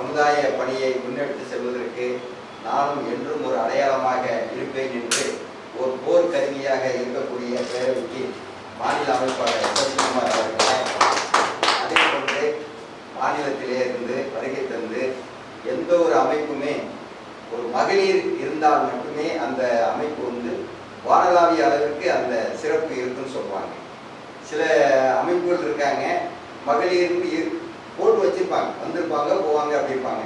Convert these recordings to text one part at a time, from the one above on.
சமுதாய பணியை முன்னெடுத்து செல்வதற்கு நானும் என்றும் ஒரு அடையாளமாக இருப்பேன் என்று ஒரு போர் கருவியாக இருக்கக்கூடிய பேரவைக்கு மாநில அமைப்பாளர் சசிகுமார் அவர்களே அதே போன்று மாநிலத்திலே இருந்து வருகை தந்து எந்த ஒரு அமைப்புமே ஒரு மகளிர் இருந்தால் மட்டுமே அந்த அமைப்பு வந்து வானலாவிய அளவிற்கு அந்த சிறப்பு இருக்குன்னு சொல்லுவாங்க. சில அமைப்புகள் இருக்காங்க. மகளிர் இரு- போட்டு வச்சிருப்பாங்க. வந்திருப்பாங்க போவாங்க அப்படிப்பாங்க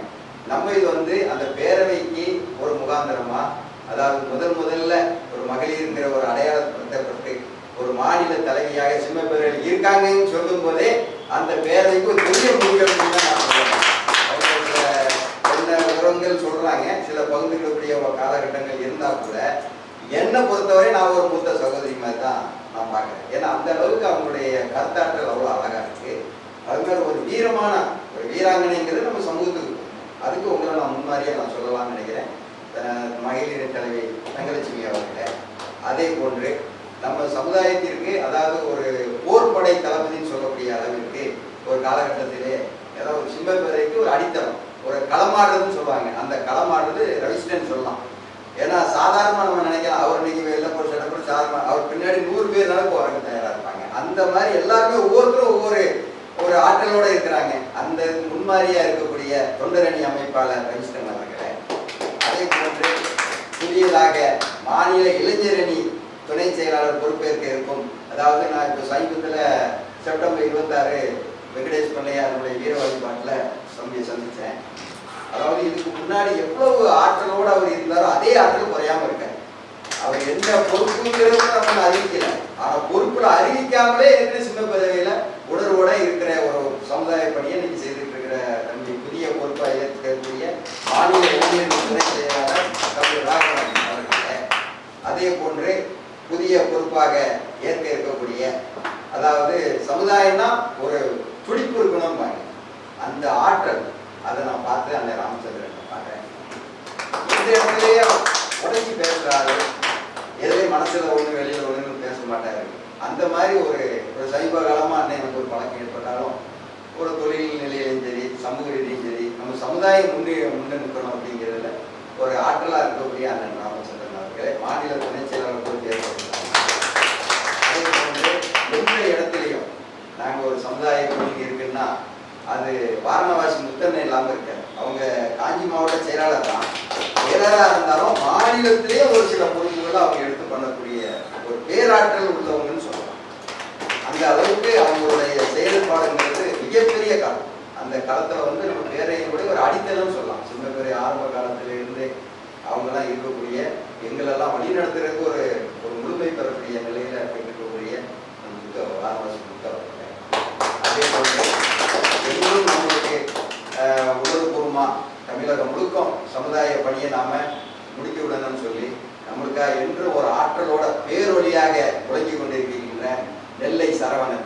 நம்ம இது வந்து அந்த பேரவைக்கு ஒரு முகாந்திரமா அதாவது முதல் முதல்ல ஒரு மகளிர்ங்கிற ஒரு அடையாளப்படுத்தப்பட்டு ஒரு மாநில தலைவியாக சிம்மப்பேரவையில் இருக்காங்கன்னு சொல்லும் போதே அந்த பேரவைக்கு ஒரு பெரிய முடிவுகள் நான் என்ன உரங்கள் சொல்றாங்க சில பகுதிகளுடைய காலகட்டங்கள் இருந்தா கூட என்னை பொறுத்தவரை நான் ஒரு மூத்த சகோதரி மாதிரி தான் நான் பார்க்குறேன். ஏன்னா அந்த அளவுக்கு அவங்களுடைய கருத்தாற்றல் அவ்வளோ அழகாக அது மாதிரி ஒரு வீரமான ஒரு வீராங்கனைங்கிறது நம்ம சமூகத்துக்கு அதுக்கு உங்களை நான் முன்மாதிரியாக நான் சொல்லலாம்னு நினைக்கிறேன். அஹ் மகளிர் தலைவி தங்கலட்சுமி அவர்கிட்ட அதே போன்று நம்ம சமுதாயத்திற்கு அதாவது ஒரு போர்படை தளபதின்னு சொல்லக்கூடிய அளவிற்கு ஒரு காலகட்டத்திலே ஏதாவது ஒரு சிம்மப்பேரைக்கு ஒரு அடித்தளம் ஒரு களமாடுறதுன்னு சொல்லுவாங்க. அந்த களமாடுறது ரவிஸ்டன் சொல்லலாம். ஏன்னா சாதாரணமாக நம்ம நினைக்கலாம் அவர் இன்னைக்கு வெளில போய் சட்டை போட்டு சாதாரண அவர் பின்னாடி நூறு பேர் நடக்க வரக்கு தயாராக இருப்பாங்க. அந்த மாதிரி எல்லாருமே ஒவ்வொருத்தரும் ஒவ்வொரு ஒரு ஆற்றலோட இருக்கிறாங்க. அந்த முன்மாதிரியா இருக்கக்கூடிய தொண்டரணி அமைப்பாளர் ரவிஸ்டன் அவர்களே அதே போன்று புதியதாக மாநில இளைஞரணி துணை செயலாளர் பொறுப்பேற்க இருக்கும். அதாவது நான் இப்போ சமீபத்தில் செப்டம்பர் இருபத்தாறு வெங்கடேஷ் பிள்ளையாருடைய வீர வழிபாட்டில் தம்பியை சந்தித்தேன் அதாவது இதுக்கு முன்னாடி எவ்வளவு ஆற்றலோடு அவர் இருந்தாரோ அதே ஆற்றல் குறையாம இருக்காரு. அவர் எந்த பொறுப்புங்கிறது நம்ம அறிவிக்கல. ஆனால் பொறுப்பில் அறிவிக்காமலே இருக்கிற சின்ன பதவியில் உணர்வோட இருக்கிற ஒரு சமுதாய பணியை இன்னைக்கு செய்துட்டு இருக்கிற தம்பி புதிய பொறுப்பா ஏற்கக்கூடிய மாநில இளைஞர் துணை செயலாளர் ராகவன் அவர்களே அதே போன்று புதிய பொறுப்பாக ஏற்க இருக்கக்கூடிய அதாவது சமுதாயம்னா ஒரு துடிப்பு இருக்கணும் அந்த ஆற்றல் அதை நான் பார்த்து அந்த ராமச்சந்திரன் பார்க்குறேன் எந்த இடத்துலயும் உடஞ்சி பேசுறாரு. எதுலையும் மனசுல ஒண்ணு வெளியில ஒண்ணுன்னு பேச மாட்டாரு. அந்த மாதிரி ஒரு ஒரு சைவ காலமாக அன்னை எனக்கு ஒரு பழக்கம் ஏற்பட்டாலும் ஒரு தொழில் நிலையிலையும் சரி சமூக ரீதியும் சரி நம்ம சமுதாயம் முன்னே முன்னே நிற்கணும் அப்படிங்கிறதுல ஒரு ஆற்றலா இருக்கக்கூடிய அண்ணன் ராமச்சந்திரன் அவர்களை மாநில துணைச் செயலாளர் கூட ஏற்படுத்தினாங்க எந்த இடத்துலையும் நாங்க ஒரு சமுதாய கொள்கை இருக்குன்னா அது வாரணவாசி முத்தன்னை இல்லாமல் இருக்காரு அவங்க காஞ்சி மாவட்ட செயலாளர் தான். செயலாளராக இருந்தாலும் மாநிலத்திலேயே ஒரு சில பொறுப்புகளை அவங்க எடுத்து பண்ணக்கூடிய ஒரு பேராற்றல் உள்ளவங்க அந்த அளவுக்கு அவங்களுடைய செயல்பாடுங்கிறது மிகப்பெரிய காலம் அந்த காலத்துல வந்து நம்ம பேரையினுடைய ஒரு அடித்தளம் சொல்லலாம். சின்ன பேரை ஆரம்ப காலத்துல இருந்து அவங்கெல்லாம் இருக்கக்கூடிய எங்களெல்லாம் வழிநடத்துறதுக்கு ஒரு ஒரு முழுமை பெறக்கூடிய நிலையில இருக்கக்கூடிய ஆரம்ப அதே போன்று எங்களும் நம்மளுக்கு உணர்வுபூர்வமா தமிழகம் முழுக்கம் சமுதாய பணியை நாம முடிக்க விடணும்னு சொல்லி நம்மளுக்காக என்று ஒரு ஆற்றலோட பேரொழியாக விளங்கி கொண்டிருக்கின்ற நெல்லை சரவணன்.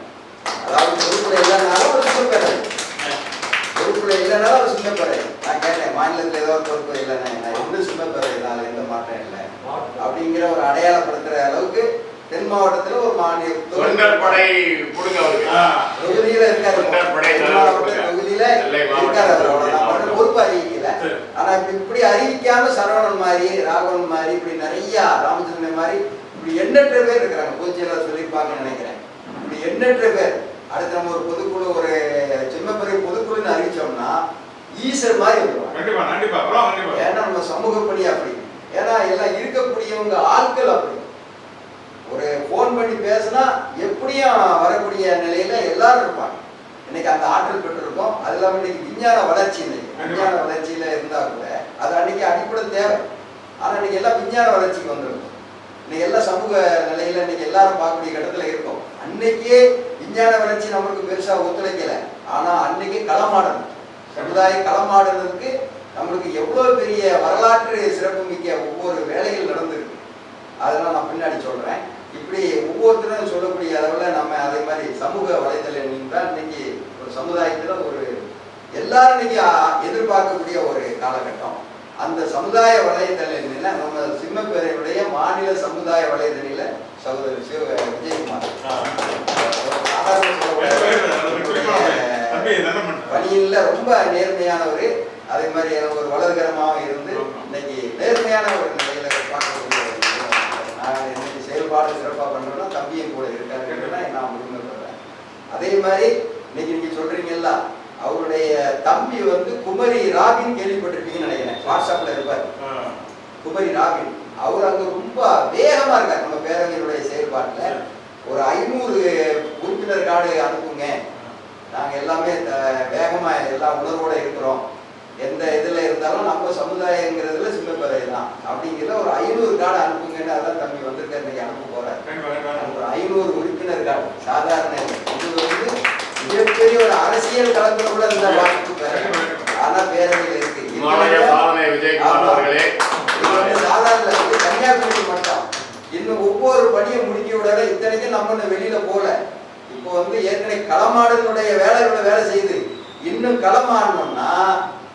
அதாவது பொறுப்புல இல்லைனாலும் ஒரு சின்னப்பேரை பொறுப்புல இல்லைனாலும் ஒரு சின்னப்பேரை நான் கேட்டேன் மாநிலத்தில் ஏதோ ஒரு பொறுப்பு இல்லைன்னு. நான் இன்னும் சின்னப்பேரை நான் எந்த மாற்றம் இல்லை. அப்படிங்கிற ஒரு அடையாளப்படுத்துற அளவுக்கு தென் மாவட்டத்துல ஒரு மாநில தொகுதியில இருக்காரு. தொகுதியில. இருக்காரு அவர். பொறுப்பு அறிவிக்கல. ஆனா இப்ப இப்படி அறிவிக்காம சரவணன் மாதிரி ராகவன் மாதிரி இப்படி நிறைய ராமச்சந்திரன் மாதிரி இப்படி எண்ணற்ற பேர் இருக்கிறாங்க. பூச்சியெல்லாம் சொல்லியிருப்பாங்கன்னு நினைக்கிறேன். எண்ணற்ற பேர் அடுத்து நம்ம ஒரு பொதுக்குழு ஒரு சின்னப்பெரிய பொதுக்குழுன்னு அறிவிச்சோம்னா ஈசர் மாதிரி கண்டிப்பா ஏன்னா நம்ம சமூக பணி அப்படி. ஏன்னா எல்லாம் இருக்கக்கூடியவங்க ஆட்கள் அப்படி. ஒரு ஃபோன் பண்ணி பேசினா எப்படியும் வரக்கூடிய நிலையில எல்லாரும் இருப்பாங்க. இன்னைக்கு அந்த ஆற்றல் பெற்றிருக்கோம். அது இல்லாம இன்னைக்கு விஞ்ஞான வளர்ச்சி இன்னைக்கு விஞ்ஞான வளர்ச்சியில இருந்தா கூட அது அன்னைக்கு அடிப்படை தேவை. ஆனா இன்னைக்கு எல்லாம் விஞ்ஞான வளர்ச்சிக்கு வந்துடும் இன்னைக்கு எல்லாம் சமூக நிலையில இன்னைக்கு எல்லாரும் பார்க்கக்கூடிய இடத்துல இருக்கோம். அன்னைக்கே விஞ்ஞான வளர்ச்சி நம்மளுக்கு பெருசா ஒத்துழைக்கல. ஆனா அன்னைக்கு களமாடணும் சமுதாய களமாடுறதுக்கு நம்மளுக்கு எவ்வளவு பெரிய வரலாற்று சிறப்புமிக்க ஒவ்வொரு வேலைகள் நடந்திருக்கு. அதெல்லாம் நான் பின்னாடி சொல்றேன். இப்படி ஒவ்வொருத்தரும் சொல்லக்கூடிய அளவில் நம்ம அதே மாதிரி சமூக வலைதளம் தான் இன்னைக்கு ஒரு சமுதாயத்தில் ஒரு எல்லாரும் இன்னைக்கு எதிர்பார்க்கக்கூடிய ஒரு காலகட்டம். அந்த சமுதாய வலைதளங்களில் நம்ம சிம்மப்பேரையுடைய மாநில சமுதாய வலைதளில சகோதரர் சிவ விஜயகுமார் பணியில் ரொம்ப நேர்மையானவர். அதே மாதிரி எனக்கு ஒரு வலதுகரமாகவும் இருந்து இன்னைக்கு நேர்மையான ஒரு நிலையில பார்க்கக்கூடிய. நான் இன்னைக்கு செயல்பாடு சிறப்பாக பண்றேன்னா தம்பியும் கூட இருக்காருன்றதை நான் உரிமைப்படுறேன் அதே மாதிரி இன்னைக்கு நீங்க சொல்றீங்கல்ல அவருடைய தம்பி வந்து குமரி ராபின் கேள்விப்பட்டிருப்பீங்கன்னு நினைக்கிறேன். வாட்ஸ்அப்ல இருப்பார். குமரி ராபின். அவர் அங்க ரொம்ப வேகமா இருக்கார். நம்ம பேரவையினுடைய செயல்பாட்டுல ஒரு ஐநூறு உறுப்பினர் கார்டு அனுப்புங்க. நாங்க எல்லாமே வேகமா எல்லா உணர்வோட இருக்கிறோம். எந்த இதுல இருந்தாலும் நம்ம சமுதாயங்கிறதுல சின்னப்பேரை தான். அப்படிங்கிற ஒரு ஐநூறு கார்டு அனுப்புங்கன்னு அதான் தம்பி வந்திருக்காரு. இன்னைக்கு அனுப்ப போறாரு. ஒரு ஐநூறு உறுப்பினர் கார்டு சாதாரண. இது. வந்து மிகப்பெரிய ஒரு அரசியல் களத்துல கூட பெற ஆனா பேரவையில் இருக்கு. சாதாரண இது கன்னியாகுமரி மட்டும் இன்னும் ஒவ்வொரு படியை முடிக்க விடல இத்தனைக்கும் நம்ம இன்னும் வெளியில போல இப்போ வந்து ஏற்கனவே களமாடனுடைய வேலையோட வேலை செய்யுது இன்னும் களமாடணும்னா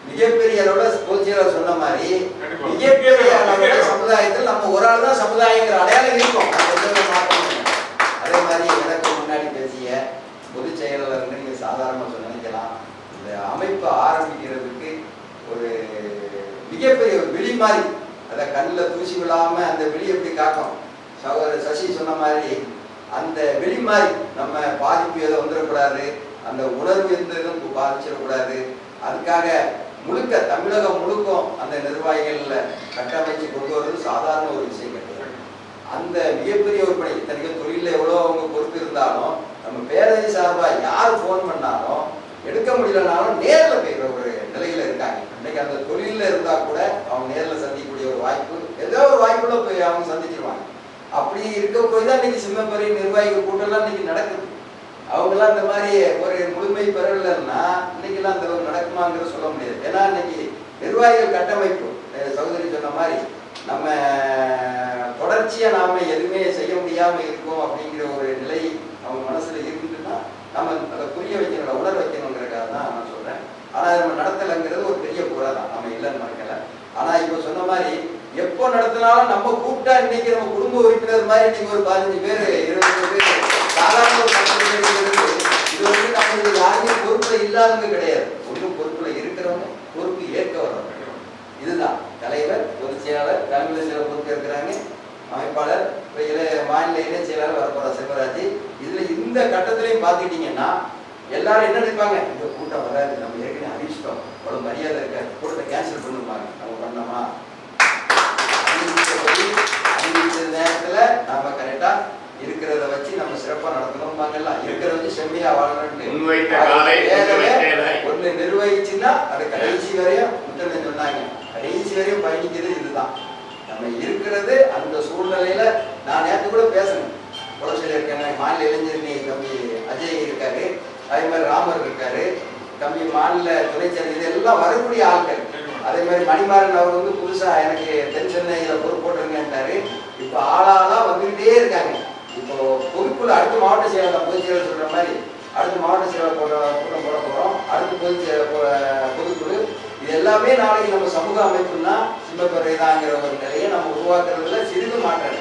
மிகப்பெரிய அளவுல பொதுச்செயலர் சொன்ன மாதிரி மிகப்பெரிய அளவுல சமுதாயத்தில் நம்ம ஒரு ஆள் தான் சமுதாயங்கிற அடையாளம் இருக்கும் அதே மாதிரி எனக்கு முன்னாடி பேசிய பொதுச் செயலாளர் நீங்க சாதாரணமா நினைக்கலாம் இந்த அமைப்பு ஆரம்பிக்கிறதுக்கு ஒரு மிகப்பெரிய ஒரு விழி மாதிரி இல்லாமல் அந்த விழி எப்படி காக்கும் சகோதரர் சசி சொன்ன மாதிரி அந்த வெளி மாதிரி நம்ம பாதிப்பு ஏதோ வந்துடக்கூடாது அந்த உணர்வு எந்த இதுவும் பாதிச்சிடக்கூடாது. அதுக்காக முழுக்க தமிழகம் முழுக்கும் அந்த நிர்வாகிகள்ல கட்டமைச்சு கொண்டு வருவது சாதாரண ஒரு விஷயம் கிடையாது அந்த மிகப்பெரிய ஒரு பணி இத்தனைக்கும் தொழிலில் எவ்வளோ அவங்க பொறுப்பு இருந்தாலும் நம்ம பேரவை சார்பாக யார் ஃபோன் பண்ணாலும் எடுக்க முடியலனாலும் நேரில் போயிடுற ஒரு நிலையில இருக்காங்க. இன்னைக்கு அந்த தொழிலில் இருந்தா கூட அவங்க நேரில் சந்திக்கக்கூடிய ஒரு வாய்ப்பு ஏதோ ஒரு வாய்ப்புல போய் அவங்க சந்திச்சிருவாங்க. அப்படி இருக்க போய் தான் இன்னைக்கு சிம்மப்பெரிய நிர்வாகிகள் கூட்டம்லாம் இன்னைக்கு நடக்குது. அவங்கெல்லாம் இந்த மாதிரி ஒரு முழுமை பெறலைன்னா இன்னைக்கெல்லாம் அந்த அளவுக்கு நடக்குமாங்கிறத சொல்ல முடியாது. ஏன்னா இன்னைக்கு நிர்வாகிகள் கட்டமைப்பு சகோதரி சொன்ன மாதிரி நம்ம தொடர்ச்சியாக நாம் எதுவுமே செய்ய முடியாமல் இருக்கோம் அப்படிங்கிற ஒரு நிலை அவங்க மனசில் இருந்துட்டுன்னா நம்ம அதை புரிய வைக்கணும் உணர வைக்கணுங்கிறக்காக தான் நான் சொல்கிறேன் ஆனால் நம்ம நடத்தலைங்கிறது ஒரு பெரிய குறை தான். நம்ம இல்லைன்னு மறக்கலை. ஆனால் இப்போ சொன்ன மாதிரி எப்போ நடத்தினாலும் நம்ம கூப்பிட்டா இன்னைக்கு நம்ம குடும்ப உறுப்பினர் மாதிரி இன்னைக்கு ஒரு பதினஞ்சு பேர் இருபது பேர் சாதாரண ஒரு பத்து பேர் இது வந்து நம்மளுக்கு யாருமே பொறுப்புல இல்லாதவங்க கிடையாது. ஒன்றும் பொறுப்புல இருக்கிறவங்க பொறுப்பு ஏற்க வரணும் இதுதான். தலைவர் பொதுச் செயலாளர் தமிழக சில பொறுப்பு இருக்கிறாங்க அமைப்பாளர் இப்போ இளைய மாநில இணைச் செயலாளர் வரப்போற செல்வராஜ். இதுல இந்த கட்டத்திலையும் பார்த்துக்கிட்டீங்கன்னா எல்லாரும் என்ன நினைப்பாங்க? இந்த கூட்டம் வராது. நம்ம ஏற்கனவே அறிவிச்சிட்டோம். அவ்வளவு மரியாதை இருக்காது. கூட்டத்தை கேன்சல் பண்ணிருப்பாங்க. நம்ம பண்ணோமா? நேரத்துல நாம கரெக்டா இருக்கிறத வச்சு நம்ம சிறப்பா நடத்தணும்பாங்கல்ல. இருக்கிறத வச்சு செம்மையா முன்வைத்தேனாய். ஒண்ணு நிர்வகிச்சுன்னா அது கடைசி வரையும் முத்தனை சொன்னாங்க. கடைசி வரையும் பயணிக்கிறது இதுதான். நம்ம இருக்கிறது அந்த சூழ்நிலையில நான் நேற்று கூட பேசணும். குளச்சல் இருக்காங்க மாநில இளைஞரணி தம்பி அஜய் இருக்காரு. அதே மாதிரி ராமர் இருக்காரு. தம்பி மாநில துணை செயலர் இது எல்லாம் வரக்கூடிய ஆட்கள். அதே மாதிரி மணிமாறன் அவர் வந்து புதுசா எனக்கு தென் சென்னையில பொறுப்பு போட்டிருங்கன்றாரு இப்போ ஆளாளா வந்துகிட்டே இருக்காங்க. இப்போ பொதுக்குழு அடுத்த மாவட்ட செயலாளர் பொதுச் செயலர் சொல்ற மாதிரி அடுத்த மாவட்ட செயலாளர் போட கூட்டம் போட போறோம். அடுத்த பொதுச் செயலர் பொதுக்குழு. இது எல்லாமே நாளைக்கு நம்ம சமூக அமைப்புன்னா சிம்மப்பறை தாங்கிற ஒரு நிலையை நம்ம உருவாக்குறதுல சிறிது மாற்றம்.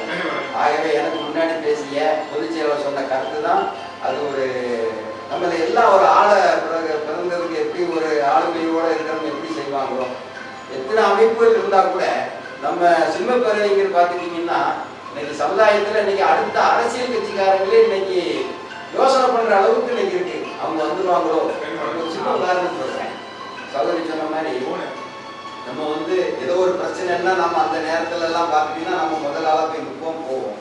ஆகவே எனக்கு முன்னாடி பேசிய பொதுச் செயலாளர் சொன்ன கருத்து தான் அது ஒரு நம்ம எல்லாம் ஒரு ஆளை பிறகு பிறந்ததுக்கு எப்படி ஒரு ஆளுமையோட இருக்கிறவங்க எப்படி செய்வாங்களோ எத்தனை அமைப்புகள் இருந்தா கூட நம்ம சிம்மப்பேரவைங்கிற பார்த்துக்கிட்டீங்கன்னா இன்னைக்கு சமுதாயத்தில் இன்னைக்கு அடுத்த அரசியல் கட்சிக்காரங்களே இன்னைக்கு யோசனை பண்ணுற அளவுக்கு இன்னைக்கு இருக்கு. அவங்க வந்துருவாங்களோ? ஒரு சின்ன உதாரணம் சொல்கிறேன் சகோதரி சொன்ன மாதிரி நம்ம வந்து ஏதோ ஒரு பிரச்சனைன்னா நம்ம அந்த நேரத்துல எல்லாம் பார்த்துட்டீங்கன்னா நம்ம முதல் போய் நிற்போம் போவோம்.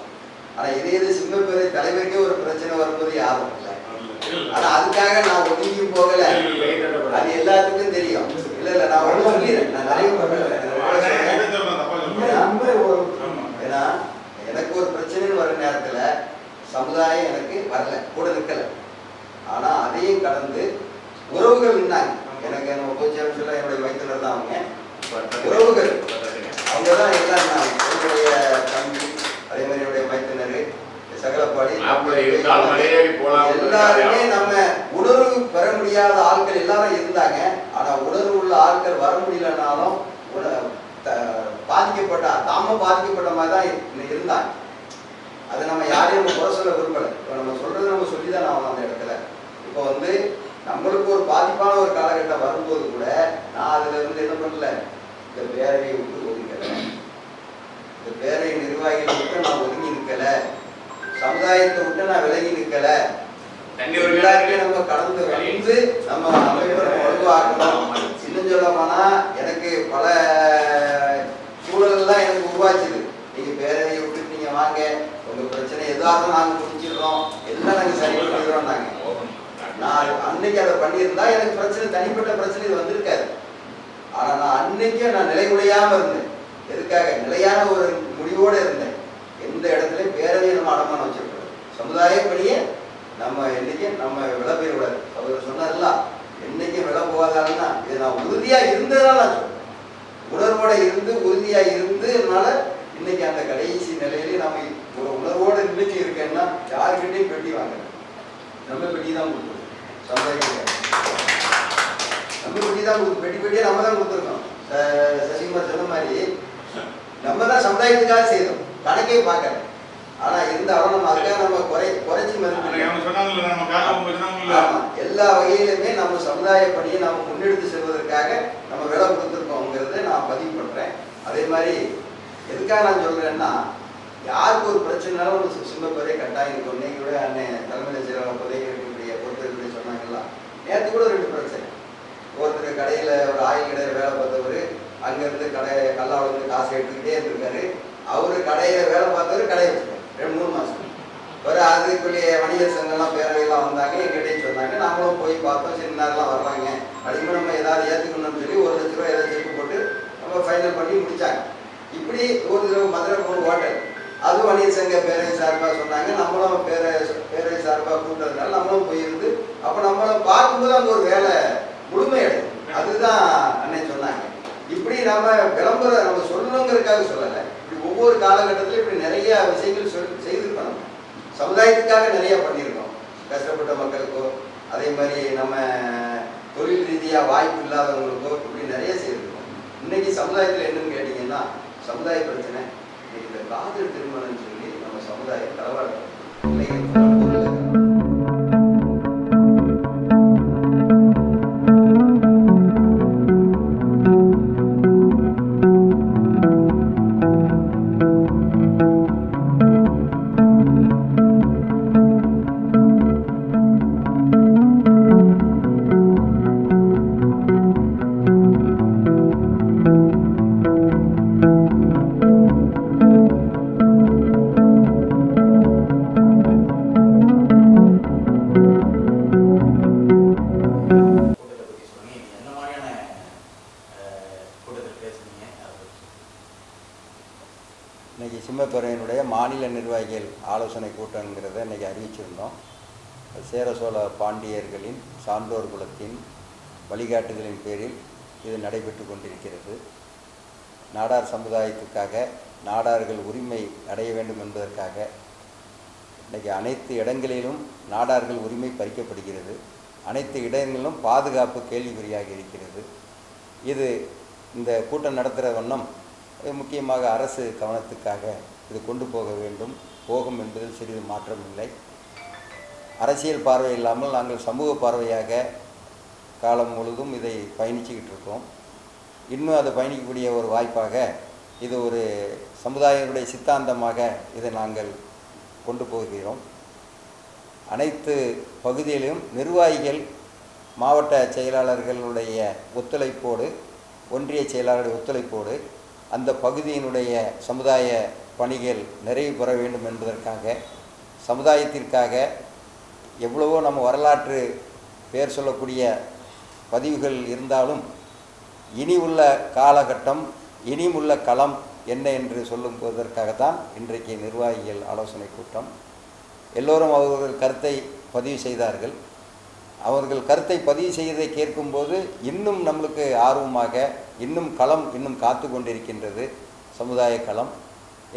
ஆனால் இதே இது சிம்மப்பேரை தலைவருக்கே ஒரு பிரச்சனை வரும்போது யாரும் இல்லை. ஆனா அதுக்காக நான் ஒதுங்கியும் போகல. அது எல்லாத்துக்கும் தெரியும். இல்ல இல்ல நான் ஒண்ணு சொல்லிடுறேன் நான் நிறைய சொல்றேன். ஏன்னா எனக்கு ஒரு பிரச்சனைன்னு வர நேரத்துல சமுதாயம் எனக்கு வரல கூட நிக்கல. ஆனா அதையும் கடந்து உறவுகள் நின்னாங்க. எனக்கு நம்ம பொதுச்செயலர் சொல்ல என்னுடைய வைத்தியர் தான் அவங்க. உறவுகள். அவங்க தான் எல்லாம் என்னுடைய தம்பி அதே மாதிரி என்னுடைய மைத்தினர் சகலப்பாடி எல்லாருமே நம்ம உணர்வு பெற முடியாத ஆட்கள் எல்லாரும் இருந்தாங்க. ஆனா உணர்வு உள்ள ஆட்கள் வர முடியலனாலும் பாதிக்கப்பட்ட தாம பாதிக்கப்பட்ட மாதிரி தான் இரு- இருந்தாங்க. அது நம்ம யாரையும் நம்ம குறை சொல்ல விரும்பல. இப்போ நம்ம சொல்றது நம்ம சொல்லி தான் ஆகணும் அந்த இடத்துல. இப்போ வந்து நம்மளுக்கு ஒரு பாதிப்பான ஒரு காலகட்டம் வரும்போது கூட நான் அதுல இருந்து என்ன பண்ணல இந்த பேரவையை விட்டு ஒதுக்கல. இந்த பேரவை நிர்வாகிகளை விட்டு நான் ஒதுங்கி நிற்கல. சமுதாயத்தை விட்டு நான் விலகி நிற்கல. எல்லாருமே நம்ம கடந்து வந்து நம்ம அமைப்பை வலுவாக்கணும். இன்னும் சொல்ல போனா எனக்கு பல சூழல்லாம் எனக்கு உருவாச்சுது நீங்கள் பேரவையை விட்டு நீங்கள் வாங்க. உங்கள் பிரச்சனை எதாவது நாங்கள் முடிச்சிடுறோம் எல்லாம் நாங்கள் சரி பண்ணிடுறோம் நாங்கள் நான் அன்னைக்கு அதை பண்ணியிருந்தா எனக்கு பிரச்சனை தனிப்பட்ட பிரச்சனை இது வந்திருக்காது. ஆனால் நான் அன்னைக்கே நான் நிலைகுலையாம இருந்தேன். எதுக்காக? நிலையான ஒரு முடிவோடு இருந்தேன். எந்த இடத்துலையும் பேரவையை நம்ம அடமானம் வச்சிருக்கோம். சமுதாய நம்ம என்னைக்கு? நம்ம விலை போயிடக்கூடாது அவர் சொன்னதெல்லாம் என்னைக்கு விலை போகாதான்னா இது நான் உறுதியாக இருந்ததுனால நான் சொல்றேன். உணர்வோட இருந்து உறுதியா இருந்ததுனால இன்னைக்கு அந்த கடைசி நிலையிலே நம்ம ஒரு உணர்வோட இன்னைக்கு இருக்கேன்னா யாருக்கிட்டையும் பெட்டி வாங்க நம்ம பெட்டி தான் கொடுக்கணும் சமுதாயத்துக்கு நம்ம பெட்டி தான் கொடுத்து பெட்டி பெட்டியே நம்ம தான் கொடுத்துருக்கோம். சசிகுமார் சொன்ன மாதிரி நம்ம தான் சமுதாயத்துக்காக செய்யணும் கணக்கே பார்க்கல. ஆனா இருந்தாலும் நம்ம அதுக்காக நம்ம குறை குறைச்சி மதிப்பு அவங்க சொன்னாங்கல்ல நம்ம காலம் சொன்னாங்கல்ல ஆமா. எல்லா வகையிலுமே நம்ம சமுதாய பணியை நாம முன்னெடுத்து செல்வதற்காக நம்ம வேலை கொடுத்துருக்கோங்கிறத நான் பதிவு பண்றேன். அதே மாதிரி எதுக்காக நான் சொல்றேன்னா யாருக்கு ஒரு பிரச்சனைனாலும் ஒரு சி- சின்ன பெரிய கட்டாயம் இருக்கும். இன்னைக்கு கூட அண்ணன் தலைமையில் செயலாளர் பதவி இருக்கக்கூடிய பொறுத்தவர்கள் சொன்னாங்கல்ல. நேற்று கூட ரெண்டு பிரச்சனை. ஒருத்தர் கடையில் ஒரு ஆயில் கடையில் வேலை பார்த்தவர் அங்கேருந்து கடை கல்லாவிலேருந்து காசு எடுத்துக்கிட்டே இருந்திருக்காரு. அவரு கடையில் வேலை பார்த்தவர் கடையை ரெண்டு மூணு மாதம் ஒரு அதுக்குள்ளேயே வணிகர் சங்கம்லாம் பேரவையெல்லாம் வந்தாங்க. எங்கிட்டையும் சொன்னாங்க நாங்களும் போய் பார்த்தோம் சரி நேரம்லாம் வர்றாங்க. அப்படிங்கும்போது நம்ம ஏதாவது ஏற்றுக்கணும்னு சொல்லி ஒரு லட்ச ரூபா ஏதாவது செக் போட்டு நம்ம ஃபைனல் பண்ணி முடித்தாங்க இப்படி ஒரு தடவை மதுரை போன ஹோட்டல். அது வணிகர் சங்க பேரவை சார்பாக சொன்னாங்க. நம்மளும் பேர பேரவை சார்பாக கூப்பிட்டதுனால நம்மளும் போயிருந்து அப்போ நம்மளும் பார்க்கும்போது அங்கே ஒரு வேலை முழுமையடையும் அதுதான் அன்னை சொன்னாங்க. இப்படி நம்ம விளம்பரம் நம்ம சொல்லணுங்கிறதுக்காக சொல்லலை. இப்படி ஒவ்வொரு காலகட்டத்திலும் இப்படி நிறைய விஷயங்கள் சொல்லி சமுதாயத்துக்காக நிறைய பண்ணியிருக்கோம். கஷ்டப்பட்ட மக்களுக்கோ அதே மாதிரி நம்ம தொழில் ரீதியாக வாய்ப்பு இல்லாதவங்களுக்கோ இப்படி நிறைய செய்திருக்கோம். இன்னைக்கு சமுதாயத்தில் என்னன்னு கேட்டிங்கன்னா சமுதாய பிரச்சனை இந்த காதல் திருமணம்னு சொல்லி நம்ம சமுதாயம் களவாடுறோம் இன்னைக்கு மாநில நிர்வாகிகள் ஆலோசனை கூட்டங்கிறத இன்னைக்கு அறிவிச்சிருந்தோம். சேர சோழ பாண்டியர்களின் சான்றோர் குலத்தின் வழிகாட்டுதலின் பேரில் இது நடைபெற்று கொண்டிருக்கிறது. நாடார் சமுதாயத்துக்காக நாடார்கள் உரிமை அடைய வேண்டும் என்பதற்காக இன்றைக்கி அனைத்து இடங்களிலும் நாடார்கள் உரிமை பறிக்கப்படுகிறது. அனைத்து இடங்களிலும் பாதுகாப்பு கேள்விக்குறியாக இருக்கிறது. இது இந்த கூட்டம் நடத்துகிற வண்ணம் முக்கியமாக அரசு கவனத்துக்காக இது கொண்டு போக வேண்டும். போகும் என்பதில் சிறிது மாற்றம் இல்லை அரசியல் பார்வை இல்லாமல் நாங்கள் சமூக பார்வையாக காலம் முழுதும் இதை பயணிச்சுக்கிட்டு இருக்கோம். இன்னும் அதை பயணிக்கக்கூடிய ஒரு வாய்ப்பாக இது ஒரு சமுதாயனுடைய சித்தாந்தமாக இதை நாங்கள் கொண்டு போகிறோம். அனைத்து பகுதியிலும் நிர்வாகிகள் மாவட்ட செயலாளர்களுடைய ஒத்துழைப்போடு ஒன்றிய செயலாளருடைய ஒத்துழைப்போடு அந்த பகுதியினுடைய சமுதாய பணிகள் நிறைவு பெற வேண்டும் என்பதற்காக சமுதாயத்திற்காக எவ்வளவோ நம்ம வரலாற்று பேர் சொல்லக்கூடிய பதிவுகள் இருந்தாலும் இனி உள்ள காலகட்டம் இனி உள்ள களம் என்ன என்று சொல்லுவதற்காகத்தான் இன்றைக்கு நிர்வாகிகள் ஆலோசனை கூட்டம். எல்லோரும் அவர்கள் கருத்தை பதிவு செய்தார்கள். அவர்கள் கருத்தை பதிவு செய்வதை கேட்கும்போது இன்னும் நம்மளுக்கு ஆர்வமாக இன்னும் களம் இன்னும் காத்து கொண்டிருக்கின்றது சமுதாய களம்.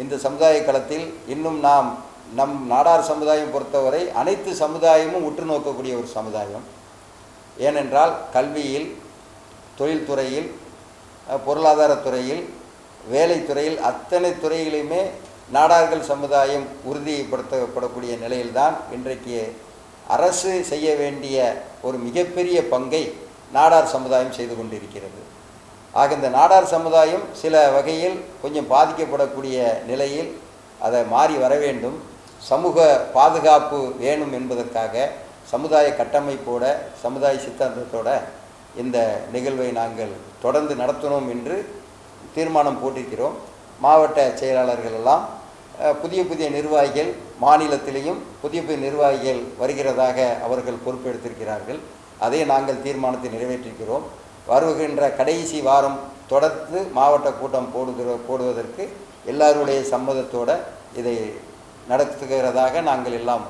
இந்த சமுதாய களத்தில் இன்னும் நாம் நம் நாடார் சமுதாயம் பொறுத்தவரை அனைத்து சமுதாயமும் உற்று நோக்கக்கூடிய ஒரு சமுதாயம். ஏனென்றால் கல்வியில் தொழில்துறையில் பொருளாதாரத்துறையில் வேலைத்துறையில் அத்தனை துறைகளிலுமே நாடார்கள் சமுதாயம் உறுதிப்படுத்தப்படக்கூடிய நிலையில்தான் இன்றைக்கு அரசு செய்ய வேண்டிய ஒரு மிகப்பெரிய பங்கை நாடார் சமுதாயம் செய்து கொண்டிருக்கிறது. ஆக இந்த நாடார் சமுதாயம் சில வகையில் கொஞ்சம் பாதிக்கப்படக்கூடிய நிலையில் அதை மாறி வர வேண்டும். சமூக பாதுகாப்பு வேணும் என்பதற்காக சமுதாய கட்டமைப்போட சமுதாய சித்தாந்தத்தோட இந்த நிகழ்வை நாங்கள் தொடர்ந்து நடத்தினோம் என்று தீர்மானம் போட்டிருக்கிறோம். மாவட்ட செயலாளர்கள் எல்லாம் புதிய புதிய நிர்வாகிகள் மாநிலத்திலையும் புதிய புதிய நிர்வாகிகள் வருகிறதாக அவர்கள் பொறுப்பெடுத்திருக்கிறார்கள். அதை நாங்கள் தீர்மானத்தை நிறைவேற்றிருக்கிறோம். வருகின்ற கடைசி வாரம் தொடர்ந்து மாவட்ட கூட்டம் போடுகிற போடுவதற்கு எல்லாருடைய சம்மதத்தோட இதை நடத்துகிறதாக நாங்கள் எல்லாம்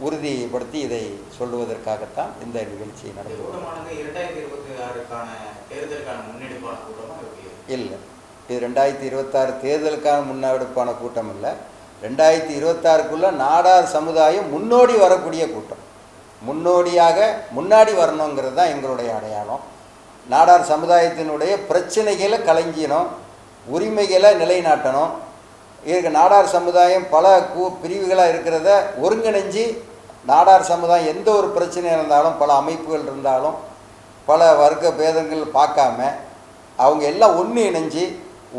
உறுதிப்படுத்தி இதை சொல்லுவதற்காகத்தான் இந்த கூட்டமா இருக்கு? இல்லை. இது ரெண்டாயிரத்தி இருபத்தாறு தேர்தலுக்கான முன்னெடுப்பான கூட்டம் இல்லை ரெண்டாயிரத்தி இருபத்தாறுக்குள்ள நாடார் சமுதாயம் முன்னோடி வரக்கூடிய கூட்டம். முன்னோடியாக முன்னாடி வரணுங்கிறது தான் எங்களுடைய அடையாளம். நாடார் சமுதாயத்தினுடைய பிரச்சனைகளை கலைஞ்சினோம் உரிமைகளை நிலைநாட்டணும். இதுக்கு நாடார் சமுதாயம் பல கூ பிரிவுகளாக இருக்கிறத ஒருங்கிணைஞ்சு நாடார் சமுதாயம் எந்த ஒரு பிரச்சனையாக இருந்தாலும் பல அமைப்புகள் இருந்தாலும் பல வர்க்க பேதங்கள் பார்க்காம அவங்க எல்லாம் ஒன்று இணைஞ்சு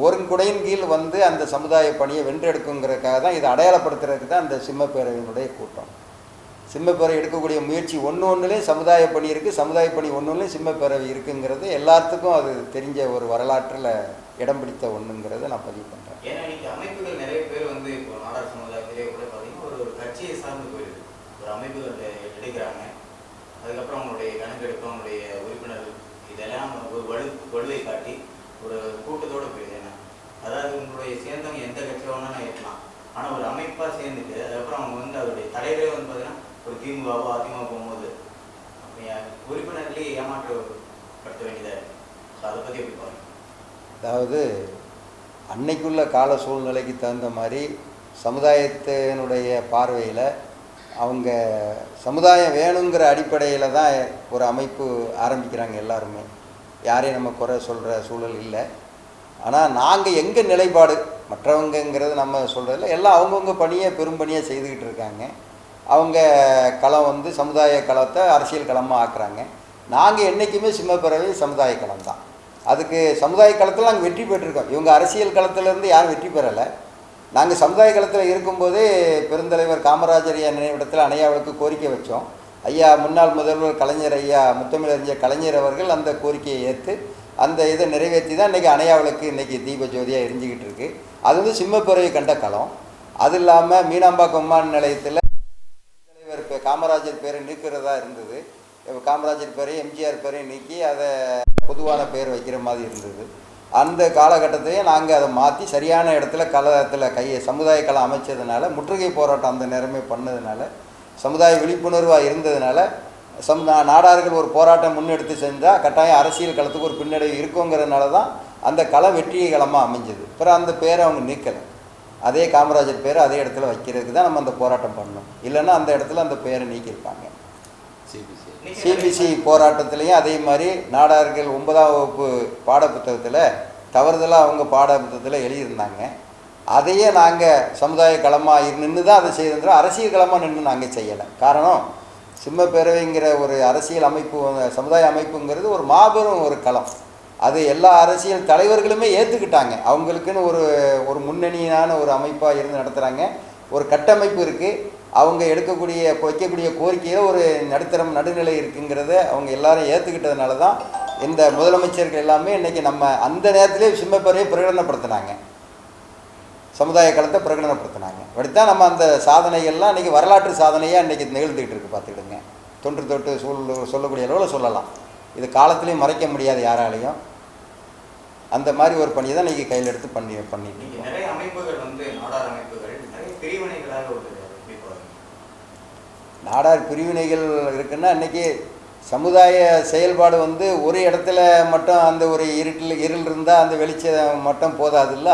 ஒருங்குடையின் கீழ் வந்து அந்த சமுதாய பணியை வென்றெடுக்குங்கிறதுக்காக தான் இதை அடையாளப்படுத்துறதுக்கு தான் அந்த சிம்ம பேரவையினுடைய கூட்டம். சிம்மப்பேரவை எடுக்கக்கூடிய முயற்சி ஒன்று ஒன்றுலேயும் சமுதாய பணி இருக்குது சமுதாய பணி ஒன்று ஒன்றுலேயும் சிம்மப்பேரவை இருக்குங்கிறது எல்லாத்துக்கும் அது தெரிஞ்ச ஒரு வரலாற்றில் இடம் பிடித்த ஒன்றுங்கிறத நான் பதிவு பண்ணுறேன் ஏன்னா இன்றைக்கி அமைப்புகள் நிறைய பேர் வந்து இப்போ நாடார் சமுதாயத்திலே கூட பார்த்தீங்கன்னா ஒரு ஒரு கட்சியை சார்ந்து போயிடுது. ஒரு அமைப்புகள் எடுக்கிறாங்க. அதுக்கப்புறம் அவங்களுடைய கணக்கெடுப்பு அவங்களுடைய உறுப்பினர்கள் இதெல்லாம் ஒரு வலு வலுவை காட்டி ஒரு கூட்டத்தோடு போயிடுது என்ன அதாவது உங்களுடைய சேர்ந்தவங்க எந்த கட்சியாக வேணாலும் இருக்கலாம். ஆனால் ஒரு அமைப்பாக சேர்ந்துட்டு அதுக்கப்புறம் அவங்க வந்து அதோடைய தலைவரே வந்து பார்த்தீங்கன்னா ஒரு திமுகவோ அதிமுக போகும்போது உறுப்பினர்களே ஏமாற்றப்படுத்த வேண்டியதாக இருக்கு. ஸோ அதை பற்றி எப்படி பாருங்க அதாவது அன்னைக்குள்ள கால சூழ்நிலைக்கு தகுந்த மாதிரி சமுதாயத்தினுடைய பார்வையில் அவங்க சமுதாயம் வேணுங்கிற அடிப்படையில் தான் ஒரு அமைப்பு ஆரம்பிக்கிறாங்க எல்லாருமே. யாரையும் நம்ம குறை சொல்கிற சூழல் இல்லை. ஆனால் நாங்கள் எங்கள் நிலைப்பாடு மற்றவங்கங்கிறது நம்ம சொல்கிறதில்ல எல்லாம் அவங்கவுங்க பணியை பெரும்பணியாக செய்துக்கிட்டு இருக்காங்க. அவங்க களம் வந்து சமுதாய களத்தை அரசியல் களமாக ஆக்குறாங்க. நாங்கள் என்றைக்குமே சிம்மப்பறவை சமுதாய களம் தான். அதுக்கு சமுதாய களத்தில் நாங்கள் வெற்றி பெற்றிருக்கோம். இவங்க அரசியல் களத்திலேருந்து யாரும் வெற்றி பெறலை. நாங்கள் சமுதாய களத்தில் இருக்கும்போதே பெருந்தலைவர் காமராஜர் ஐயா நினைவிடத்தில் அணையாவுக்கு கோரிக்கை வச்சோம். ஐயா முன்னாள் முதல்வர் கலைஞர் ஐயா முத்தமிழறிஞர் கலைஞர் அவர்கள் அந்த கோரிக்கையை ஏற்று அந்த இதை நிறைவேற்றி தான் இன்றைக்கி அணையாவளுக்கு இன்றைக்கி தீப ஜோதியாக எரிஞ்சிக்கிட்டு இருக்குது அது வந்து சிம்மப்பறவை கண்ட களம். அது இல்லாமல் மீனாம்பாக்கம் விமான நிலையத்தில் காமராஜர் பேரை நீக்கிறதா இருந்தது. காமராஜர் பேரையும் எம்ஜிஆர் பேரையும் நீக்கி அதை பொதுவான பேர் வைக்கிற மாதிரி இருந்தது. அந்த காலகட்டத்தையே நாங்கள் அதை மாற்றி சரியான இடத்துல களத்தில் கையை சமுதாய கலை அமைச்சதுனால முற்றுகை போராட்டம் அந்த நேரமே பண்ணதுனால சமுதாய விழிப்புணர்வாக இருந்ததுனால சம் நாடார்கள் ஒரு போராட்டம் முன்னெடுத்து செஞ்சால் கட்டாயம் அரசியல் களத்துக்கு ஒரு பின்னடைவு இருக்குங்கிறதுனால தான் அந்த களம் வெற்றிகளமாக அமைஞ்சது. அப்புறம் அந்த பேரை அவங்க நீக்கலை. அதே காமராஜர் பேர் அதே இடத்துல வைக்கிறதுக்கு தான் நம்ம அந்த போராட்டம் பண்ணோம் இல்லைன்னா அந்த இடத்துல அந்த பேரை நீக்கியிருப்பாங்க. சிபிசி போராட்டத்திலையும் அதே மாதிரி நாடார்கள் ஒன்பதாம் வகுப்பு பாடப்புத்தகத்தில் தவறுதலாக அவங்க பாடப்புத்தகத்தில் எழுதியிருந்தாங்க. அதையே நாங்கள் சமுதாய களமாக நின்று தான் அதை செய்திருந்தோம் அரசியல் களமாக நின்று நாங்கள் செய்யலை. காரணம் சிம்ம பேரவைங்கிற ஒரு அரசியல் அமைப்பு சமுதாய அமைப்புங்கிறது ஒரு மாபெரும் ஒரு களம். அது எல்லா அரசியல் தலைவர்களுமே ஏற்றுக்கிட்டாங்க அவங்களுக்குன்னு ஒரு ஒரு முன்னணியான ஒரு அமைப்பாக இருந்து நடத்துகிறாங்க ஒரு கட்டமைப்பு இருக்குது அவங்க எடுக்கக்கூடிய வைக்கக்கூடிய கோரிக்கையில் ஒரு நடுத்தரம் நடுநிலை இருக்குங்கிறத அவங்க எல்லாரும் ஏற்றுக்கிட்டதுனால தான் இந்த முதலமைச்சர்கள் எல்லாமே இன்றைக்கி நம்ம அந்த நேரத்திலே சிம்மப்பேரையை பிரகடனப்படுத்தினாங்க. சமுதாய களத்தை பிரகடனப்படுத்தினாங்க. அப்படித்தான் நம்ம அந்த சாதனைகள்லாம் இன்றைக்கி வரலாற்று சாதனையாக இன்றைக்கி நிகழ்ந்துக்கிட்டு இருக்கு பார்த்துக்கிடுங்க. தொன்று தொட்டு சொல் சொல்லக்கூடிய அளவில் சொல்லலாம். இது காலத்திலையும் மறைக்க முடியாது யாராலையும் அந்த மாதிரி ஒரு பணியை தான் இன்றைக்கி கையில் எடுத்து பண்ணி பண்ணிட்டு. நிறைய அமைப்புகள் வந்து நாடார் அமைப்புகள் நிறைய பிரிவினைகளாக நாடார் பிரிவினைகள் இருக்குன்னா இன்றைக்கி சமுதாய செயல்பாடு வந்து ஒரு இடத்துல மட்டும் அந்த ஒரு இருட்டில் இருள் இருந்தால் அந்த வெளிச்சம் மட்டும் போதாதுல்ல?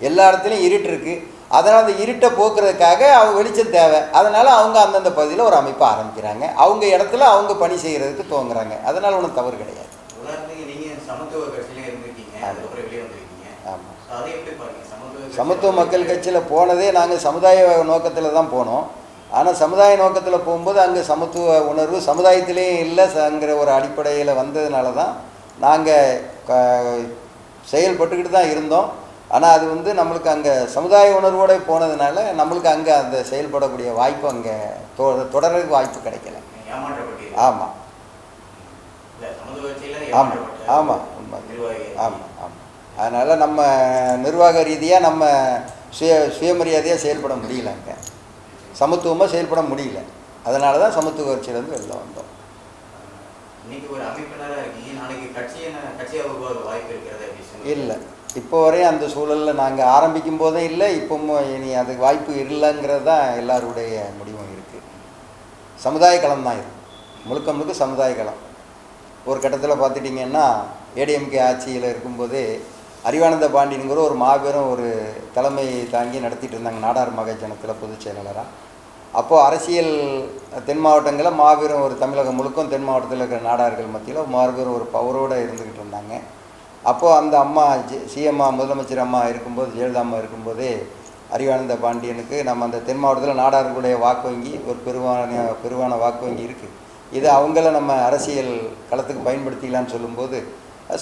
எல்லா இடத்துலையும் இருட்டு இருக்குது அதனால் அந்த இருட்டை போக்குறதுக்காக அவங்க வெளிச்சம் தேவை. அதனால் அவங்க அந்தந்த பகுதியில் ஒரு அமைப்பை ஆரம்பிக்கிறாங்க. அவங்க இடத்துல அவங்க பணி செய்கிறதுக்கு துவங்குறாங்க. அதனால் ஒன்றும் தவறு கிடையாது. சமத்துவ மக்கள் கட்சியில் போனதே நாங்கள் சமுதாய நோக்கத்தில் தான் போனோம். ஆனால் சமுதாய நோக்கத்தில் போகும்போது அங்கே சமத்துவ உணர்வு சமுதாயத்திலேயும் இல்லை சங்கிற ஒரு அடிப்படையில் வந்ததுனால தான் நாங்கள் செயல்பட்டுக்கிட்டு தான் இருந்தோம். ஆனால் அது வந்து நம்மளுக்கு அங்கே சமுதாய உணர்வோடு போனதுனால நம்மளுக்கு அங்கே அந்த செயல்படக்கூடிய வாய்ப்பு அங்கே தொ தொடர்றதுக்கு வாய்ப்பு கிடைக்கல. ஆமாம் ஆமாம் ஆமாம் ஆமாம் ஆமாம் அதனால் நம்ம நிர்வாக ரீதியாக நம்ம சுய சுயமரியாதையாக செயல்பட முடியல அங்கே. சமத்துவமாக செயல்பட முடியல. அதனால தான் சமத்துவ கட்சியிலேருந்து வெளில வந்தோம். இன்னைக்கு ஒரு அமைப்பினரா இருக்கீங்க. நாளைக்கு கட்சியை கட்சியா உருவாக வாய்ப்பு இருக்கிறது அப்படி சொல்லி இல்லை. இப்போ வரையும் அந்த சூழலில் நாங்கள் ஆரம்பிக்கும் போதே இல்லை இப்போ இனி அதுக்கு வாய்ப்பு இல்லைங்கிறது தான் எல்லாருடைய முடிவும் இருக்குது சமுதாய களம் தான் இது. முழுக்க முழுக்க சமுதாய களம். ஒரு கட்டத்தில் பார்த்துட்டிங்கன்னா ஏடிஎம்கே ஆட்சியில் இருக்கும்போதே அறிவானந்த பாண்டியனுங்கிற ஒரு மாபெரும் ஒரு தலைமை தாங்கி நடத்திட்டு இருந்தாங்க நாடார் மகஜனத்தில் பொதுச் செயலாளராக அப்போது அரசியல் தென் மாவட்டங்களில் மாபெரும் ஒரு தமிழகம் முழுக்கும் தென் மாவட்டத்தில் இருக்கிற நாடார்கள் மத்தியில் மாபெரும் ஒரு பவரோடு இருந்துக்கிட்டு இருந்தாங்க. அப்போது அந்த அம்மா சிஎம்மா முதலமைச்சர் அம்மா இருக்கும்போது ஜெயலலிதா அம்மா இருக்கும்போது அறிவானந்த பாண்டியனுக்கு நம்ம அந்த தென் மாவட்டத்தில் நாடார்களுடைய வாக்கு வங்கி ஒரு பெருவான பெருவான வாக்கு வங்கி இருக்குது இது அவங்கள நம்ம அரசியல் களத்துக்கு பயன்படுத்திக்கலாம்னு சொல்லும்போது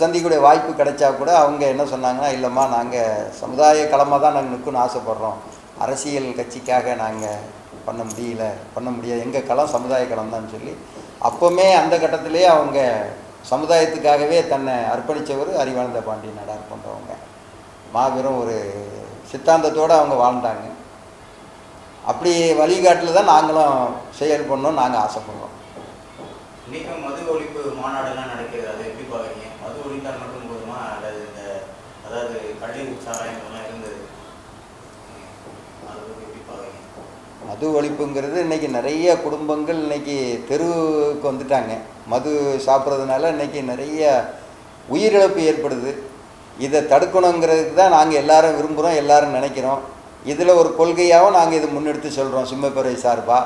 சந்திக்கக்கூடிய வாய்ப்பு கிடைச்சா கூட அவங்க என்ன சொன்னாங்கன்னா இல்லைம்மா நாங்கள் சமுதாய களமாக தான் நாங்கள் நிற்கணும்னு ஆசைப்பட்றோம். அரசியல் கட்சிக்காக நாங்கள் பண்ண முடியல பண்ண முடியாது. எங்கள் களம் சமுதாய களம் தான் சொல்லி அப்போவுமே அந்த கட்டத்திலே அவங்க சமுதாயத்துக்காகவே தன்னை அர்ப்பணித்தவர் அறிவானந்த பாண்டிய நடார் போன்றவங்க. மாபெரும் ஒரு சித்தாந்தத்தோடு அவங்க வாழ்ந்தாங்க. அப்படி வழிகாட்டில் தான் நாங்களும் செயல் பண்ணோம் நாங்கள் ஆசைப்படுறோம். இன்னைக்கும் மது ஒழிப்பு மாநாடுலாம் நடக்கிறது அதை எப்படி பார்க்குறீங்க? மது ஒழித்தால் மட்டும் போதுமா? அல்லது இந்த அதாவது கல்வி உற்சாகம் இதெல்லாம் இருந்தது அதை பத்தி எப்படி பாக்குறீங்க மது ஒழிப்புங்கிறது இன்றைக்கி நிறைய குடும்பங்கள் இன்றைக்கி தெருவுக்கு வந்துட்டாங்க. மது சாப்பிட்றதுனால இன்றைக்கி நிறைய உயிரிழப்பு ஏற்படுது. இதை தடுக்கணுங்கிறதுக்கு தான் நாங்கள் எல்லாரும் விரும்புகிறோம் எல்லாரும் நினைக்கிறோம். இதில் ஒரு கொள்கையாகவும் நாங்கள் இதை முன்னெடுத்து சொல்கிறோம் சிம்மப்பேரவை சார்பாக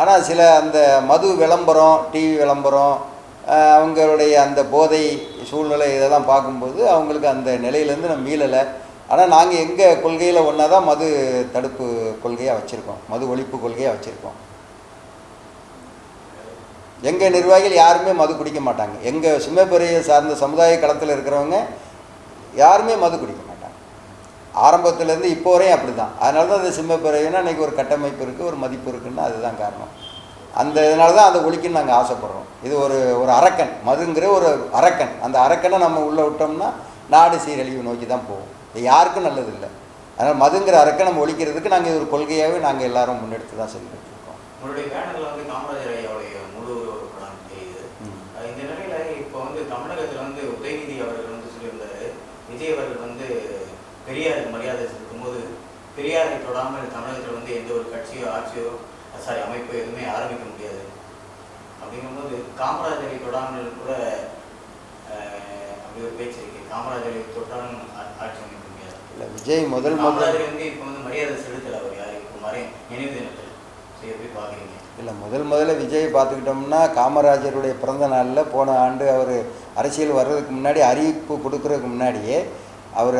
ஆனால் சில அந்த மது விளம்பரம் டிவி விளம்பரம் அவங்களுடைய அந்த போதை சூழ்நிலை இதெல்லாம் பார்க்கும்போது அவங்களுக்கு அந்த நிலையிலேருந்து நம்ம மீளலை. ஆனால் நாங்கள் எங்கள் கொள்கையில் ஒன்றா தான் மது தடுப்பு கொள்கையாக வச்சுருக்கோம். மது ஒழிப்பு கொள்கையாக வச்சுருக்கோம். எங்கள் நிர்வாகிகள் யாருமே மது குடிக்க மாட்டாங்க. எங்கள் சிம்மப்பெரிய சார்ந்த சமுதாய களத்தில் இருக்கிறவங்க யாருமே மது குடிக்க மாட்டாங்க. ஆரம்பத்துலேருந்து இப்போ வரையும் அப்படி தான் அதனால தான் அந்த சிம்மப்பெரியனா இன்றைக்கி ஒரு கட்டமைப்பு இருக்குது ஒரு மதிப்பு இருக்குதுன்னு அதுதான் காரணம். அந்த இதனால தான் அதை ஒழிக்கணும்னு நாங்கள் ஆசைப்பட்றோம். இது ஒரு ஒரு அரக்கன். மதுங்கிற ஒரு அரக்கன். அந்த அரக்கனை நம்ம உள்ளே விட்டோம்னா நாடு சீரழிவு நோக்கி தான் போகும். இது யாருக்கும் நல்லது இல்லை அதனால் மதுங்கிற அரக்கனை நம்ம ஒழிக்கிறதுக்கு நாங்கள் ஒரு கொள்கையாகவே நாங்கள் எல்லாரும் முன்னெடுத்து தான் செஞ்சுட்டு இருக்கோம். உங்களுடைய பேனர்ல வந்து காமராஜர் ஐயாவுடைய முழு படம் தெரியுது. இந்த நிலையில இப்போ வந்து தமிழகத்துல வந்து உதயநிதி அவர்கள் வந்து சொல்லியிருந்தாரு. விஜய் அவர்கள் வந்து பெரியாருக்கு மரியாதை செலுத்தும்போது பெரியாரை தொடாமல் தமிழகத்துல வந்து எந்த ஒரு கட்சியோ ஆட்சியோ சாரி அமைப்போ எதுவுமே ஆரம்பிக்க முடியாது. அப்படிங்கும்போது காமராஜரை தொடாமல் கூட அப்படி ஒரு பேச்சு இருக்கு. காமராஜரை தொட்டாலும் ஆட்சி முடியாது இல்லை விஜய் முதல் முதல் இல்லை முதல் முதல்ல விஜய் பார்த்துக்கிட்டோம்னா காமராஜருடைய பிறந்த நாளில் போன ஆண்டு அவர் அரசியல் வர்றதுக்கு முன்னாடி அறிவிப்பு கொடுக்கறதுக்கு முன்னாடியே அவர்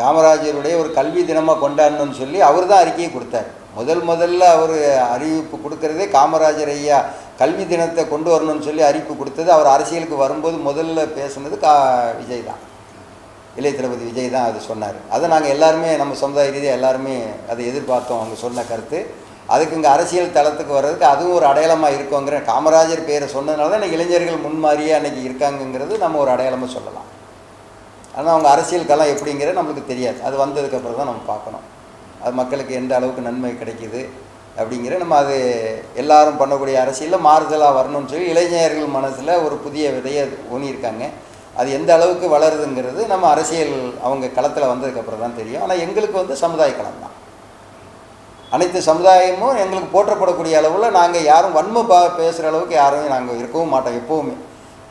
காமராஜருடைய ஒரு கல்வி தினமாக கொண்டாடணும்னு சொல்லி அவர் தான் அறிக்கையை கொடுத்தார். முதல் முதல்ல அவர் அறிவிப்பு கொடுக்கறதே காமராஜர் ஐயா கல்வி தினத்தை கொண்டு வரணும்னு சொல்லி அறிவிப்பு கொடுத்தது. அவர் அரசியலுக்கு வரும்போது முதல்ல பேசுனது கா விஜய் தான். இளைய தளபதி விஜய் தான் அது சொன்னார். அதை நாங்கள் எல்லாருமே நம்ம சமுதாய ரீதியாக எல்லாருமே அதை எதிர்பார்த்தோம் அவங்க சொன்ன கருத்து. அதுக்கு இங்கே அரசியல் தளத்துக்கு வர்றதுக்கு அதுவும் ஒரு அடையாளமாக இருக்குங்கிற காமராஜர் பேரை சொன்னதுனால தான் இன்றைக்கி இளைஞர்கள் முன்மாதிரியே அன்றைக்கி இருக்காங்கங்கிறது நம்ம ஒரு அடையாளமாக சொல்லலாம். ஆனால் அவங்க அரசியல் களம் எப்படிங்கிறது நம்மளுக்கு தெரியாது. அது வந்ததுக்கப்புறம் தான் நம்ம பார்க்கணும். அது மக்களுக்கு எந்த அளவுக்கு நன்மை கிடைக்குது அப்படிங்கிற நம்ம அது எல்லாரும் பண்ணக்கூடிய அரசியலில் மாறுதலாக வரணும்னு சொல்லி இளைஞர்கள் மனசில் ஒரு புதிய விதையை ஊனியிருக்காங்க. அது எந்த அளவுக்கு வளருதுங்கிறது நம்ம அரசியல் அவங்க களத்தில் வந்ததுக்கப்புறம் தான் தெரியும். ஆனால் எங்களுக்கு வந்து சமுதாய களம் தான். அனைத்து சமுதாயமும் எங்களுக்கு போற்றப்படக்கூடிய அளவில் நாங்கள் யாரும் வன்மை பா பேசுகிற அளவுக்கு யாரும் நாங்கள் இருக்கவும் மாட்டோம் எப்போவுமே.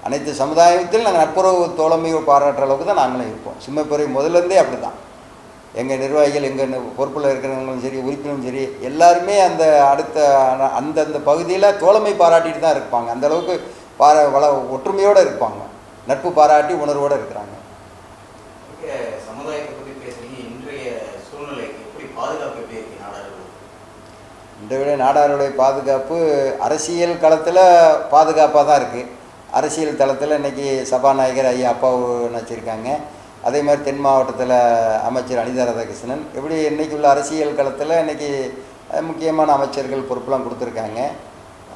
அனைத்து சமுதாயத்தில் நாங்கள் நட்புறவு தோழமையை பாராட்டுற அளவுக்கு தான் நாங்களும் இருப்போம். சிம்மப்பெரிய முதல்லேருந்தே அப்படி தான் எங்கள் நிர்வாகிகள் எங்கள் பொறுப்பில் இருக்கிறவங்களும் சரி உறுப்பினரும் சரி எல்லாருமே அந்த அடுத்த அந்தந்த பகுதியில் தோழமை பாராட்டிட்டு தான் இருப்பாங்க. அந்த அளவுக்கு வள ஒற்றுமையோடு இருப்பாங்க. நட்பு பாராட்டி உணர்வோடு இருக்கிறாங்க. இன்றைய எப்படி எப்படி நாடாருடைய பாதுகாப்பு அரசியல் களத்தில் பாதுகாப்பாக தான் இருக்குது அரசியல் தளத்தில் இன்றைக்கி சபாநாயகர் ஐயா அப்பாவு நினச்சிருக்காங்க அதே மாதிரி தென் மாவட்டத்தில் அமைச்சர் அனிதா ராதாகிருஷ்ணன். இப்படி இன்றைக்கி உள்ள அரசியல் களத்தில் இன்றைக்கி முக்கியமான அமைச்சர்கள் பொறுப்பெலாம் கொடுத்துருக்காங்க.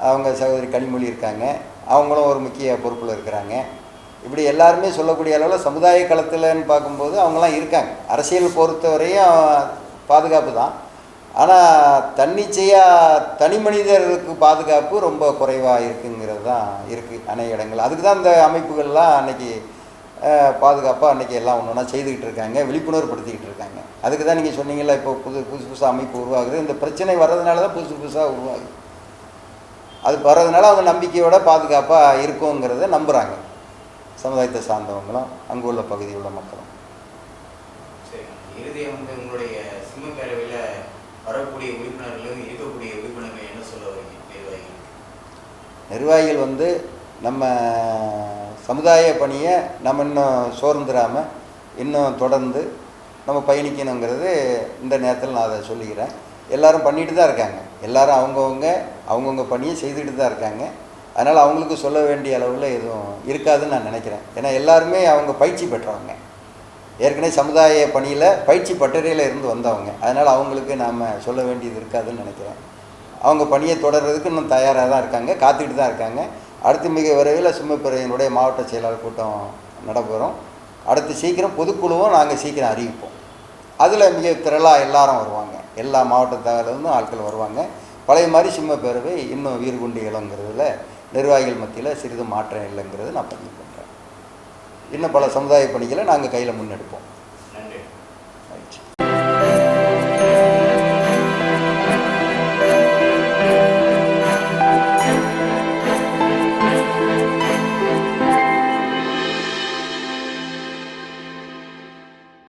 அவங்க சகோதரி கனிமொழி இருக்காங்க. அவங்களும் ஒரு முக்கிய பொறுப்பில் இருக்கிறாங்க. இப்படி எல்லாருமே சொல்லக்கூடிய அளவில் சமுதாய களத்தில்னு பார்க்கும்போது அவங்களாம் இருக்காங்க. அரசியல் பொறுத்தவரையும் பாதுகாப்பு தான். ஆனால் தன்னிச்சையாக தனி மனிதர்களுக்கு பாதுகாப்பு ரொம்ப குறைவாக இருக்குங்கிறது தான் இருக்குது அநேக இடங்கள் அதுக்கு தான் இந்த அமைப்புகள்லாம் அன்றைக்கி பாதுகாப்பாக அன்றைக்கி எல்லாம் ஒன்று ஒன்றா செய்துக்கிட்டு இருக்காங்க விழிப்புணர்வு படுத்திக்கிட்டு இருக்காங்க. அதுக்கு தான் நீங்கள் சொன்னீங்களா இப்போ புது புதுசு புதுசாக அமைப்பு உருவாகுது. இந்த பிரச்சனை வர்றதுனால தான் புதுசு புதுசாக உருவாகுது. அது வர்றதுனால அவங்க நம்பிக்கையோட பாதுகாப்பாக இருக்குங்கிறத நம்புகிறாங்க சமுதாயத்தை சார்ந்தவங்களும் அங்கே உள்ள பகுதியில் உள்ள மக்களும். இறுதியாக வந்து உங்களுடைய சிம்ம பேரவையில் வரக்கூடிய உறுப்பினர்களும் இருக்கக்கூடிய உறுப்பினர்கள் என்ன சொல்ல வரீங்க? நிர்வாகிகள். நிர்வாகிகள் வந்து நம்ம சமுதாய பணியை நம்ம இன்னும் சோர்ந்துடாமல் இன்னும் தொடர்ந்து நம்ம பயணிக்கணுங்கிறது இந்த நேரத்தில் நான் அதை சொல்லிக்கிறேன். எல்லாரும் பண்ணிட்டு தான் இருக்காங்க. எல்லாரும் அவங்கவுங்க அவங்கவுங்க பணியை செய்துட்டு தான் இருக்காங்க. அதனால் அவங்களுக்கு சொல்ல வேண்டிய அளவில் எதுவும் இருக்காதுன்னு நான் நினைக்கிறேன். ஏன்னா எல்லாருமே அவங்க பயிற்சி பெற்றவங்க. ஏற்கனவே சமுதாய பணியில் பயிற்சி பட்டறையில் இருந்து வந்தவங்க. அதனால் அவங்களுக்கு நாம் சொல்ல வேண்டியது இருக்காதுன்னு நினைக்கிறேன். அவங்க பணியை தொடர்றதுக்கு இன்னும் தயாராக தான் இருக்காங்க. காத்துக்கிட்டு தான் இருக்காங்க. அடுத்து மிக விரைவில் சும்மப்பிறையினுடைய மாவட்ட செயலாளர் கூட்டம் நடைபெறும் அடுத்து சீக்கிரம் பொதுக்குழுவும் நாங்கள் சீக்கிரம் அறிவிப்போம். அதில் மிக திரளாக எல்லாரும் வருவாங்க. எல்லா மாவட்டத்தாரிலிருந்தும் ஆட்கள் வருவாங்க. பழைய மாதிரி சிம்ம பேரவை இன்னும் வீர்குண்டி இளங்கிறதுல நிர்வாகிகள் மத்தியில் சிறிது மாற்றம் இல்லைங்கிறது நான் பதிவு பண்ணுறேன் இன்னும் பல சமுதாய பணிகளை நாங்கள் கையில் முன்னெடுப்போம்.